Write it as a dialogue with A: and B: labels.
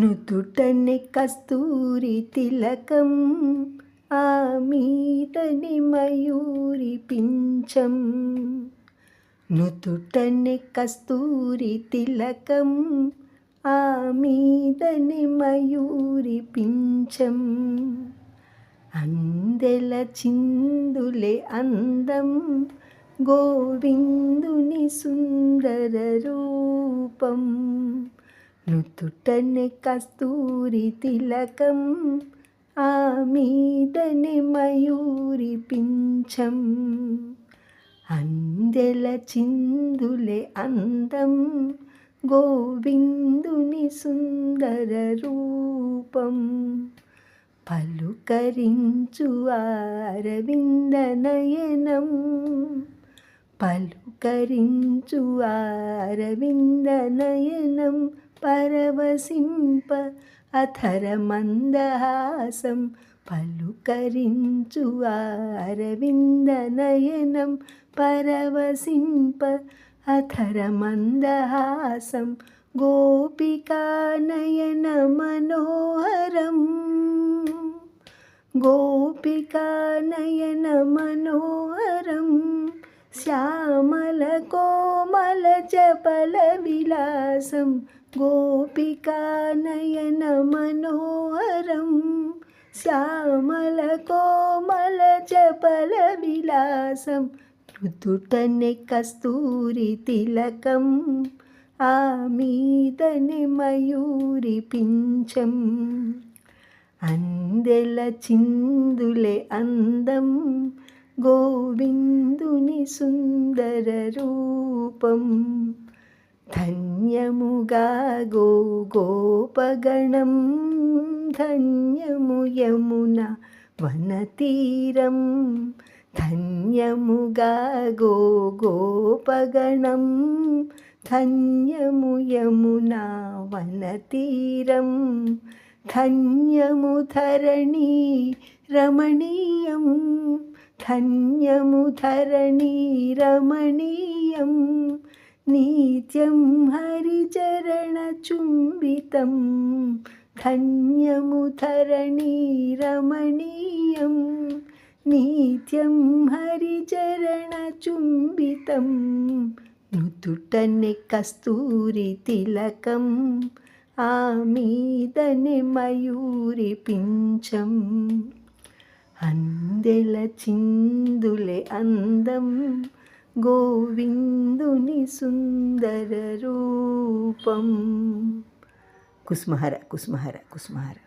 A: నుదుటని కస్తూరి తిలకం ఆ మీదని మయూరి పించం నుదుటని కస్తూరి తిలకం ఆ మీదని మయూరి పించం అందెల చిందులే అందం గోవిందుని సుందర రూపం. నుదుటని కస్తూరి తిలకం ఆ మీదని మయూరి పించం అందెల చిందులే అందం గోవిందుని సుందర రూపం. పలుకరించు అరవింద నయనం పలుకరించు అరవింద నయనం. పరవశింప అథర మందహాసం పలుకరించు అరవింద నయనం పరవశింప అథర మందహాసం గోపికానయన మనోహరం. గోపికానయన మనోహరం శ్యామ విలాసం ఋతుటనే కస్తూరి తిలకం ఆ మీదనే మయూరి పించం అందెల చిందులే అందం గోవిందుని సుందర రూపం. ధన్యముగా గో గోపగణం ధన్యము యమున వనతీరం. ధన్యముగా గో గోపగణం ధన్యము యమున వనతీరం. ధన్యము ధరణి రమణీయం. ధన్యము ధరణి రమణీయం. నిత్యం హరిచరణచుంబితం ధన్యము ధరణి రమణీయం నిత్యం హరిచరణచుంబితం నుదుటనే కస్తూరి తిలకం ఆ మీదనే మయూరి పించం అందెల చిందులే అందం గోవిందుని సుందర రూపం కుస్మహర కుస్మహర కుస్మహర